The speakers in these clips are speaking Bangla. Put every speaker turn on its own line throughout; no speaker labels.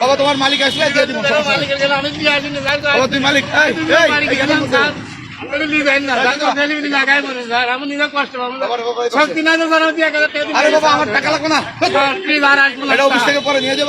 বাবা তোমার মালিক আসলে তুমি মালিক আমার টাকা লাগবে না অফিস থেকে পরে নিয়ে যাব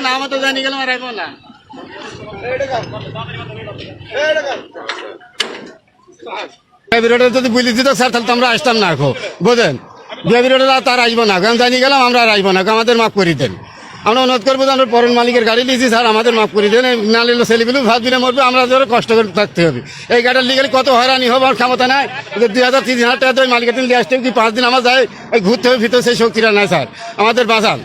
না
আমার
তো জানি গেলাম আর যদি স্যার, তাহলে আমরা আসতাম না আর আসব না। জানি গেলাম, আমরা আর আসব না। আমাদের মাফ করে দেন। আমরা অনুরোধ করব যে আমরা পরের মালিকের গাড়ি নিয়েছি স্যার, আমাদের মাফ করে দেন। না নিলে ছেলেগুলো ভাত দিনে মরবে, আমরা ধরে কষ্ট করে থাকতে হবে। এই গাড়ির লিগেলে কত হয়রানি হবে আমার ক্ষমতা নাই। ওদের দুই হাজার, তিন হাজার টাকা মালিকের দিন আসতে কি পাঁচ দিন আমার যায় ওই ঘুরতে হবে, ভিতরে সেই শক্তিটা নাই, স্যার। আমাদের বাঁচান।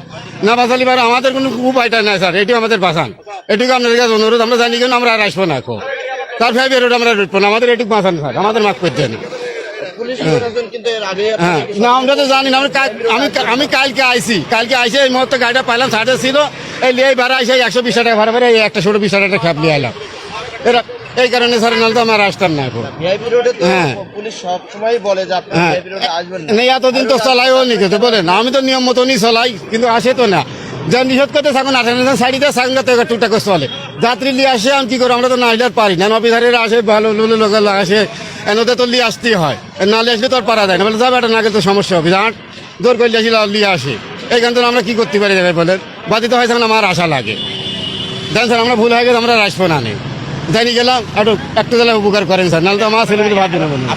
না বাঁচালি পারে আমাদের কোনো উপায়টা নাই, স্যার, এটিও আমাদের বাঁচান। এটুকু আপনাদের কাছে অনুরোধ, আমরা জানি কেন আমরা আর আসব না এখন। তার ভাই বেরোটা আমরা রুটবো না, আমাদের এটুকু বাঁচান, স্যার, আমাদের মাফ করতে হবে না আমরা তো জানি না আমি আমি কালকে আইছি। কালকে আইসে এই মুহূর্তে গাড়িটা পাইলাম সাড়ে ছিল। এই লিয়ে ভাড়া আইসে একশো বিশ টাকা ভাড়া ভাড়া এই একটা ষোলো বিশ টাকা খ্যাপ নিয়ে এলাম এরা এই কারণে স্যার নাহলে তো আমার আসতাম না এখন। হ্যাঁ।
পুলিশ সব সময় বলে যে আপনি
হ্যাঁ। এতদিন তো চলাইও নি কিন্তু বলেন আমি তো নিয়ম মতনই চলাই কিন্তু আসে তো না। যা নিষেধ করতে থাকুন আঠারো সাইডে সাঙ্গা তো টুকটাক চলে। যাত্রী নিয়ে আসে আমি কি করব? আমরা তো না আসলে পারি না। অফিসারেরা আসে ভালো লুলু লোক আসে। এনতে তো লিয়ে আসতেই হয়। না লিয়ে আসলে তো আর পারা যায় না। বলে যাবে না গেলে তো সমস্যা হবে। আট জোর করলে আসলে লিয়ে আসি। এইখান থেকে আমরা কী করতে পারি যাবে বলেন? বাধিত হয় তখন আমার আশা লাগে। দেন স্যার, আমরা ভুল হয়ে গেছে আমরা রাসবো না নেই জানি গেলাম, একটু একটু জেলায় উপকার করেন স্যার, নাহলে তো আমার ছেলেগুলো ভাববে না বলুন।